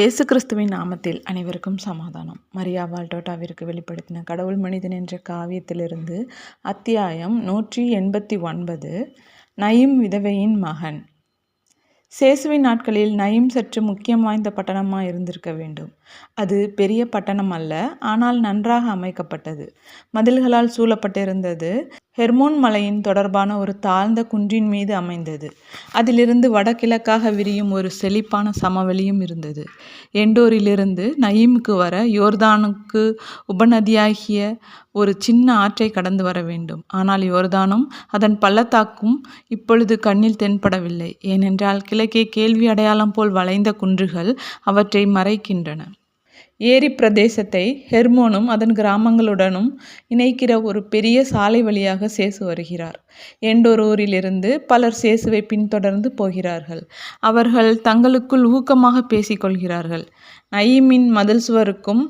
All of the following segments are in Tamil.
இயேசு கிறிஸ்துவின் நாமத்தில் அனைவருக்கும் சமாதானம். மரியா வால்டோட்டாவிற்கு வெளிப்படுத்தின கடவுள் மனிதன் என்ற காவியத்திலிருந்து அத்தியாயம் நூற்றி எண்பத்தி ஒன்பது நயிம் விதவையின் மகன். சேசுவின் நாட்களில் நயிம் சற்று முக்கியம் வாய்ந்த பட்டணமாக இருந்திருக்க வேண்டும். அது பெரிய பட்டணம் அல்ல ஆனால் நன்றாக அமைக்கப்பட்டது. மதில்களால் சூழப்பட்டிருந்தது. ஹெர்மோன் மலையின் தொடர்பான ஒரு தாழ்ந்த குன்றின் மீது அமைந்தது. அதிலிருந்து வடகிழக்காக விரியும் ஒரு செழிப்பான சமவெளியும் இருந்தது. எண்டோரிலிருந்து நயீமுக்கு வர யோர்தானுக்கு உபநதியாகிய ஒரு சின்ன ஆற்றை கடந்து வர வேண்டும். ஆனால் யோர்தானும் அதன் பள்ளத்தாக்கும் இப்பொழுது கண்ணில் தென்படவில்லை. ஏனென்றால் கிழக்கே கேள்வி அடையாளம் போல் வளைந்த குன்றுகள் அவற்றை மறைக்கின்றன. ஏரி பிரதேசத்தை ஹெர்மோனும் அதன் கிராமங்களுடனும் இணைக்கிற ஒரு பெரிய சாலை வழியாக சேசு வருகிறார். எண்டோரூரிலிருந்து பலர் சேசுவை பின்தொடர்ந்து போகிறார்கள். அவர்கள் தங்களுக்குள் ஊக்கமாக பேசிக்கொள்கிறார்கள் நயீமின் மதில் சுவருக்கும்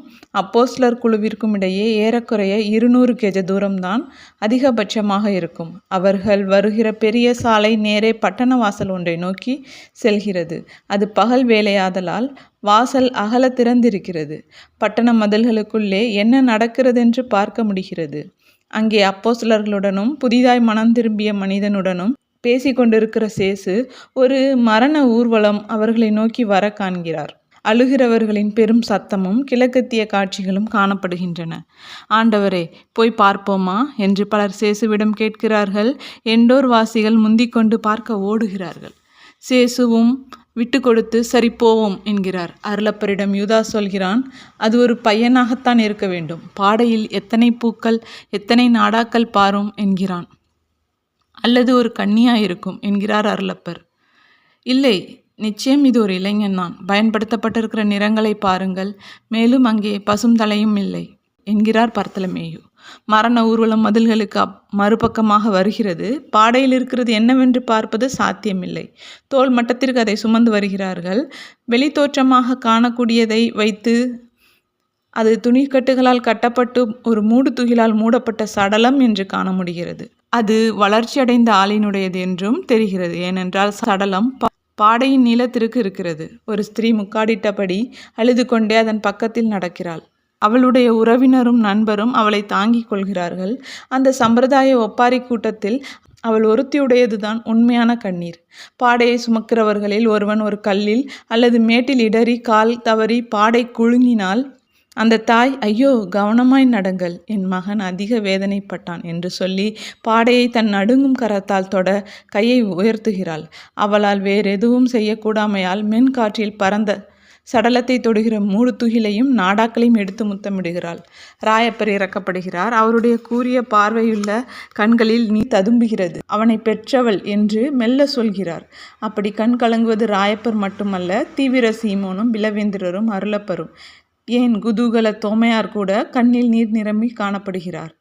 அப்போஸ்லர் குழுவிற்கும் இடையே ஏறக்குறைய இருநூறு கெஜ தூரம்தான் அதிகபட்சமாக இருக்கும். அவர்கள் வருகிற பெரிய சாலை நேரே பட்டண வாசல் ஒன்றை நோக்கி செல்கிறது. அது பகல் வேலையாதலால் வாசல் அகல திறந்திருக்கிறது. பட்டண மதில்களுக்குள்ளே என்ன நடக்கிறதென்று பார்க்க முடிகிறது. அங்கே அப்போஸ்லர்களுடனும் புதிதாய் மனம் திரும்பிய மனிதனுடனும் பேசிக்கொண்டிருக்கிற சேசு ஒரு மரண ஊர்வலம் அவர்களை நோக்கி வர காண்கிறார். அழுகிறவர்களின் பெரும் சத்தமும் கிழக்கத்திய காட்சிகளும் காணப்படுகின்றன. ஆண்டவரே போய் பார்ப்போமா? என்று பலர் சேசுவிடம் கேட்கிறார்கள். எண்டோர் வாசிகள் முந்திக்கொண்டு பார்க்க ஓடுகிறார்கள். சேசுவும் விட்டு கொடுத்து சரி போவோம் என்கிறார். அருளப்பரிடம் யூதா சொல்கிறான் அது ஒரு பையனாகத்தான் இருக்க வேண்டும். பாடையில் எத்தனை பூக்கள் எத்தனை நாடாக்கள் பாரும் என்கிறான். அல்லது ஒரு கன்னியா இருக்கும் என்கிறார் அருளப்பர். இல்லை நிச்சயம் இது ஒரு இளைஞன் தான். பயன்படுத்தப்பட்டிருக்கிற நிறங்களை பாருங்கள். மேலும் அங்கே பசும் தலையும் இல்லை என்கிறார் பர்த்தலமேயு. மரண ஊர்வலம் மதில்களுக்கு மறுபக்கமாக வருகிறது. பாடையில் இருக்கிறது என்னவென்று பார்ப்பது சாத்தியமில்லை. தோல் மட்டத்திற்கு அதை சுமந்து வருகிறார்கள். வெளித்தோற்றமாக காணக்கூடியதை வைத்து அது துணிக்கட்டுகளால் கட்டப்பட்டு ஒரு மூடு துகிலால் மூடப்பட்ட சடலம் என்று காண முடிகிறது. அது வளர்ச்சியடைந்த ஆளினுடையது என்றும் தெரிகிறது. ஏனென்றால் சடலம் பாடையின் நீளத்திற்கு இருக்கிறது. ஒரு ஸ்திரீ முக்காடிட்டபடி அழுது கொண்டே அதன் பக்கத்தில் நடக்கிறாள். அவளுடைய உறவினரும் நண்பரும் அவளை தாங்கிக் கொள்கிறார்கள். அந்த சம்பிரதாய ஒப்பாரி கூட்டத்தில் அவள் ஒருத்தியுடையதுதான் உண்மையான கண்ணீர். பாடையை சுமக்கிறவர்களில் ஒருவன் ஒரு கல்லில் அல்லது மேட்டில் இடறி கால் தவறி பாடை குழுங்கினால் அந்த தாய் ஐயோ கவனமாய் நடங்கள். என் மகன் அதிக வேதனைப்பட்டான் என்று சொல்லி பாடையை தன் நடுங்கும் கரத்தால் தொட கையை உயர்த்துகிறாள். அவளால் வேறெதுவும் செய்யக்கூடாமையால் மென் காற்றில் பறந்த சடலத்தை தொடுகிற மூடு துகிலையும் நாடாக்களையும் எடுத்து முத்தமிடுகிறாள். ராயப்பர் இறக்கப்படுகிறார். அவருடைய கூறிய பார்வையுள்ள கண்களில் நீ ததும்புகிறது. அவனை பெற்றவள் என்று மெல்ல சொல்கிறார். அப்படி கண் கலங்குவது ராயப்பர் மட்டுமல்ல தீவிர சீமோனும் பிலவேந்திரரும் அருளப்பரும். ஏன் குதூகல தோமையார் கூட கண்ணில் நீர் நிரம்பி காணப்படுகிறார்.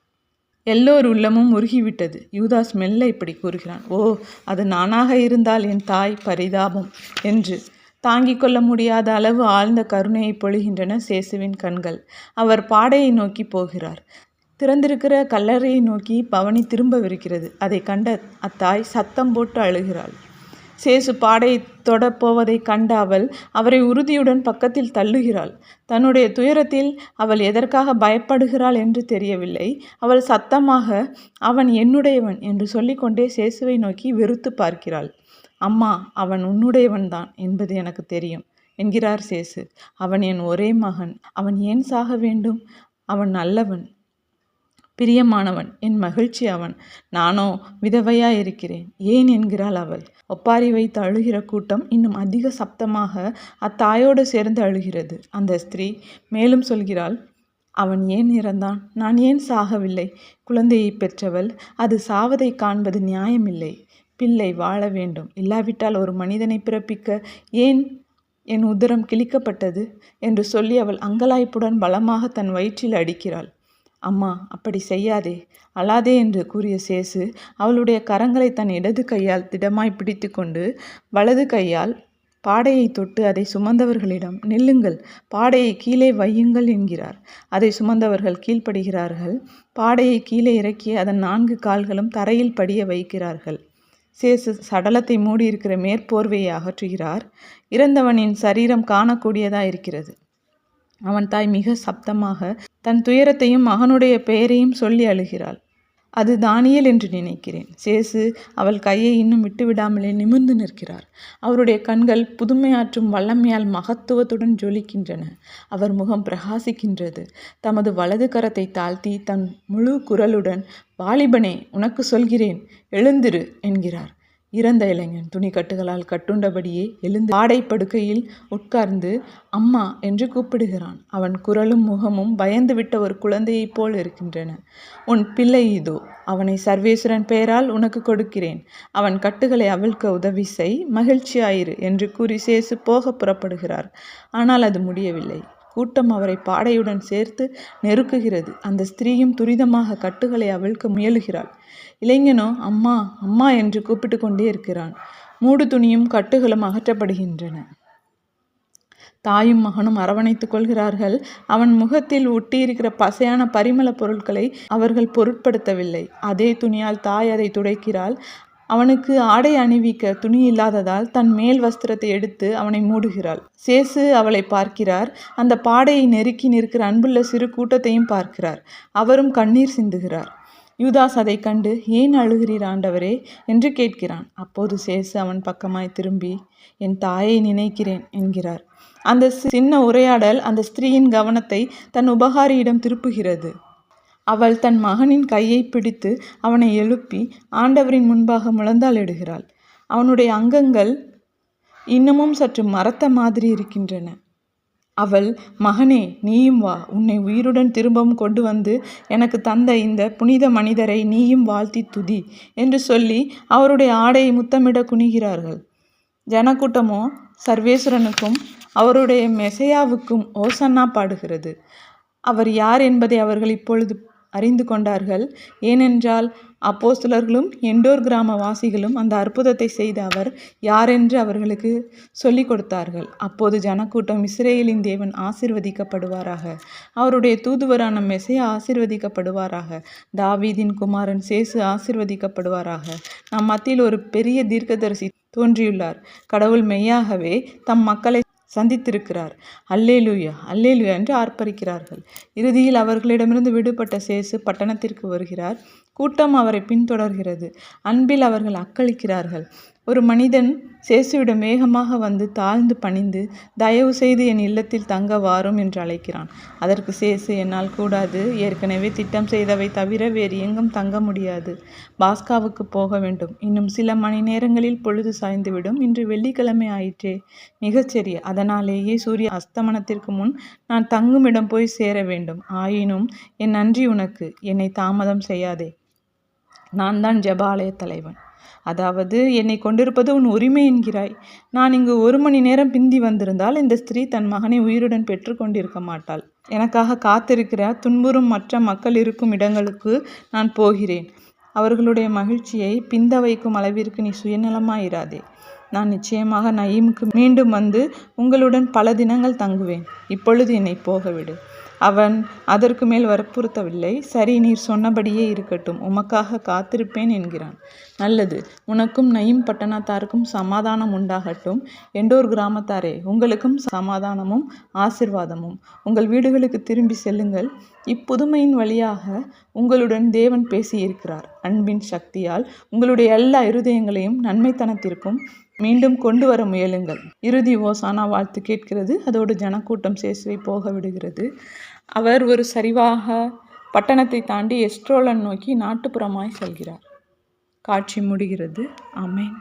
எல்லோர் உள்ளமும் உருகிவிட்டது. யூதாஸ் மெல்ல இப்படி கூறுகிறான் ஓ அது நானாக இருந்தால் என் தாய் பரிதாபம் என்று. தாங்கிக் கொள்ள முடியாத அளவு ஆழ்ந்த கருணையை பொழிகின்றன சேசுவின் கண்கள். அவர் பாடையை நோக்கி போகிறார். திறந்திருக்கிற கல்லறையை நோக்கி பவனி திரும்பவிருக்கிறது அதை கண்ட அத்தாய் சத்தம் போட்டு அழுகிறாள். சேசு பாடை தொடப்போவதை கண்ட அவள் அவரை உறுதியுடன் பக்கத்தில் தள்ளுகிறாள். தன்னுடைய துயரத்தில் அவள் எதற்காக பயப்படுகிறாள் என்று தெரியவில்லை. அவள் சத்தமாக அவன் என்னுடையவன் என்று சொல்லிக்கொண்டே சேசுவை நோக்கி வெறுத்து பார்க்கிறாள். அம்மா அவன் உன்னுடையவன்தான் என்பது எனக்கு தெரியும் என்கிறார் சேசு. அவன் என் ஒரே மகன். அவன் ஏன் சாக வேண்டும்? அவன் நல்லவன். பிரியமானவன் என் மகிழ்ச்சி அவன். நானோ விதவையா இருக்கிறேன் ஏன் என்கிறாள் அவள்? ஒப்பாரி வைத்து அழுகிற கூட்டம் இன்னும் அதிக சப்தமாக அத்தாயோடு சேர்ந்து அழுகிறது. அந்த ஸ்திரீ மேலும் சொல்கிறாள் அவன் ஏன் இறந்தான்? நான் ஏன் சாகவில்லை? குழந்தையை பெற்றவள் அது சாவதை காண்பது நியாயமில்லை. பிள்ளை வாழ வேண்டும். இல்லாவிட்டால் ஒரு மனிதனை பிறப்பிக்க ஏன் என் உதரம் கிழிக்கப்பட்டது? என்று சொல்லி அவள் அங்கலாய்ப்புடன் பலமாக தன் வயிற்றில் அடிக்கிறாள். அம்மா அப்படி செய்யாதே. அழாதே என்று கூறிய சேசு அவளுடைய கரங்களை தன் இடது கையால் திடமாய் பிடித்து கொண்டு வலது கையால் பாடையை தொட்டு அதை சுமந்தவர்களிடம் நில்லுங்கள் பாடையை கீழே வையுங்கள் என்கிறார். அதை சுமந்தவர்கள் கீழ்ப்படுகிறார்கள். பாடையை கீழே இறக்கி அதன் நான்கு கால்களும் தரையில் படிய வைக்கிறார்கள். சேசு சடலத்தை மூடியிருக்கிற மேற்போர்வையை அகற்றுகிறார். இறந்தவனின் சரீரம் காணக்கூடியதாக இருக்கிறது அவன் தாய் மிக சப்தமாக தன் துயரத்தையும் மகனுடைய பெயரையும் சொல்லி அழுகிறாள். அது தானியல் என்று நினைக்கிறேன். சேசு அவள் கையை இன்னும் விட்டுவிடாமலே நிமிர்ந்து நிற்கிறார். அவருடைய கண்கள் புதுமையாற்றும் வல்லமையால் மகத்துவத்துடன் ஜொலிக்கின்றன. அவர் முகம் பிரகாசிக்கின்றது. தமது வலது கரத்தை தாழ்த்தி தன் முழு குரலுடன் வாலிபனே உனக்கு சொல்கிறேன். எழுந்திரு என்கிறார். இறந்த இளைஞன் துணிக்கட்டுகளால் கட்டுண்டபடியே எழுந்து ஆடை படுக்கையில் உட்கார்ந்து அம்மா என்று கூப்பிடுகிறான். அவன் குரலும் முகமும் பயந்துவிட்ட ஒரு குழந்தையைப் போல் இருக்கின்றன. உன் பிள்ளை இதோ அவனை சர்வேஸ்வரன் பெயரால் உனக்கு கொடுக்கிறேன். அவன் கட்டுகளை அவிழ்க்க உதவி செய் மகிழ்ச்சியாயிரு என்று கூறி சேசு போக புறப்படுகிறார். ஆனால் அது முடியவில்லை. கூட்டம் அவரை பாடையுடன் சேர்த்து நெருக்குகிறது. அந்த ஸ்திரீயும் துரிதமாக கட்டுகளை அவிழ்க்க முயலுகிறாள். இளைஞனோ அம்மா அம்மா என்று கூப்பிட்டு கொண்டே இருக்கிறான். மூடு துணியும் கட்டுகளும் அகற்றப்படுகின்றன. தாயும் மகனும் அரவணைத்துக் கொள்கிறார்கள். அவன் முகத்தில் ஒட்டியிருக்கிற பசையான பரிமள பொருட்களை அவர்கள் பொருட்படுத்தவில்லை. அதே துணியால் தாய் அதை துடைக்கிறாள். அவனுக்கு ஆடை அணிவிக்க துணி இல்லாததால் தன் மேல் வஸ்திரத்தை எடுத்து அவனை மூடுகிறாள். சேசு அவளை பார்க்கிறார். அந்த பாடையை நெருக்கி நிற்கிற அன்புள்ள சிறு கூட்டத்தையும் பார்க்கிறார். அவரும் கண்ணீர் சிந்துகிறார். யூதாஸ் அதை கண்டு ஏன் அழுகிறீர் ஆண்டவரே? என்று கேட்கிறான். அப்போது சேசு அவன் பக்கமாய் திரும்பி என் தாயை நினைக்கிறேன் என்கிறார். அந்த சின்ன உரையாடல் அந்த ஸ்திரீயின் கவனத்தை தன் உபகாரியிடம் திருப்புகிறது. அவள் தன் மகனின் கையை பிடித்து அவனை எழுப்பி ஆண்டவரின் முன்பாக முழந்தாளிடுகிறாள் அவனுடைய அங்கங்கள் இன்னமும் சற்று மரத்த மாதிரி இருக்கின்றன. அவள் மகனே நீயும் வா. உன்னை உயிருடன் திரும்பவும் கொண்டு வந்து எனக்கு தந்த இந்த புனித மனிதரை நீயும் வாழ்த்தி துதி என்று சொல்லி அவருடைய ஆடையை முத்தமிட குனிகிறார்கள். ஜனக்கூட்டமோ சர்வேஸ்வரனுக்கும் அவருடைய மெசையாவுக்கும் ஓசன்னா பாடுகிறது. அவர் யார் என்பதை அவர்கள் இப்பொழுது அறிந்து கொண்டார்கள். ஏனென்றால் அப்போஸ்தலர்களும் எண்டோர் கிராம வாசிகளும் அந்த அற்புதத்தை செய்த அவர் யாரென்று அவர்களுக்கு சொல்லிக் கொடுத்தார்கள். அப்போது ஜனக்கூட்டம் இஸ்ரேலின் தேவன் ஆசிர்வதிக்கப்படுவாராக. அவருடைய தூதுவரான மெசையா ஆசிர்வதிக்கப்படுவாராக. தாவீதின் குமாரன் சேசு ஆசிர்வதிக்கப்படுவாராக. நம் மத்தியில் ஒரு பெரிய தீர்க்கதரிசி தோன்றியுள்ளார். கடவுள் மெய்யாகவே தம் மக்களை சந்தித்திருக்கிறார். அல்லேலூயா அல்லேலூயா என்று ஆர்ப்பரிக்கிறார்கள். இறுதியில் அவர்களிடமிருந்து விடுபட்ட சேசு பட்டணத்திற்கு வருகிறார். கூட்டம் அவரை பின்தொடர்கிறது. அன்பில் அவர்கள் அக்களிக்கிறார்கள். ஒரு மனிதன் சேசுவிடம் வேகமாக வந்து தாழ்ந்து பணிந்து தயவு செய்து என் இல்லத்தில் தங்க வாரும் என்று அழைக்கிறான். அதற்கு சேசு என்னால் கூடாது. ஏற்கனவே திட்டம் செய்தவை தவிர வேறு எங்கும் தங்க முடியாது. பாஸ்காவுக்கு போக வேண்டும். இன்னும் சில மணி நேரங்களில் பொழுது சாய்ந்துவிடும். இன்று வெள்ளிக்கிழமை ஆயிற்றே. மிகச்சரி அதனாலேயே சூரிய அஸ்தமனத்திற்கு முன் நான் தங்குமிடம் போய் சேர வேண்டும். ஆயினும் என் நன்றி உனக்கு. என்னை தாமதம் செய்யாதே. நான் தான் ஜபாலய தலைவன். அதாவது என்னை கொண்டிருப்பது உன் உரிமை என்கிறாய். நான் இங்கு ஒரு மணி நேரம் பிந்தி வந்திருந்தால் இந்த ஸ்திரீ தன் மகனை உயிருடன் பெற்று கொண்டிருக்க மாட்டாள். எனக்காக காத்திருக்கிற துன்புறும் மற்ற மக்கள் இருக்கும் இடங்களுக்கு நான் போகிறேன். அவர்களுடைய மகிழ்ச்சியை பிந்த வைக்கும் அளவிற்கு நீ சுயநலமாயிராதே நான் நிச்சயமாக நயீமுக்கு மீண்டும் வந்து உங்களுடன் பல தினங்கள் தங்குவேன். இப்பொழுது என்னை போகவிடு. அவன் அதற்கு மேல் வற்புறுத்தவில்லை. சரி நீர் சொன்னபடியே இருக்கட்டும். உமக்காக காத்திருப்பேன் என்கிறான். நல்லது. உனக்கும் நயிம் பட்டணத்தாருக்கும் சமாதானம் உண்டாகட்டும். எண்டோர் கிராமத்தாரே உங்களுக்கும் சமாதானமும் ஆசிர்வாதமும். உங்கள் வீடுகளுக்கு திரும்பி செல்லுங்கள். இப்புதுமையின் வழியாக உங்களுடன் தேவன் பேசியிருக்கிறார். அன்பின் சக்தியால் உங்களுடைய எல்லா இருதயங்களையும் நன்மைத்தனத்திற்கும் மீண்டும் கொண்டு வர முயலுங்கள். இறுதி ஓசானா வாழ்த்து கேட்கிறது. அதோடு ஜனக்கூட்டம் சேசுவை போக விடுகிறது. அவர் ஒரு சரிவாக பட்டணத்தை தாண்டி எஸ்ட்ரோலன் நோக்கி நாட்டுப்புறமாய் செல்கிறார். காட்சி முடிகிறது. அமேன்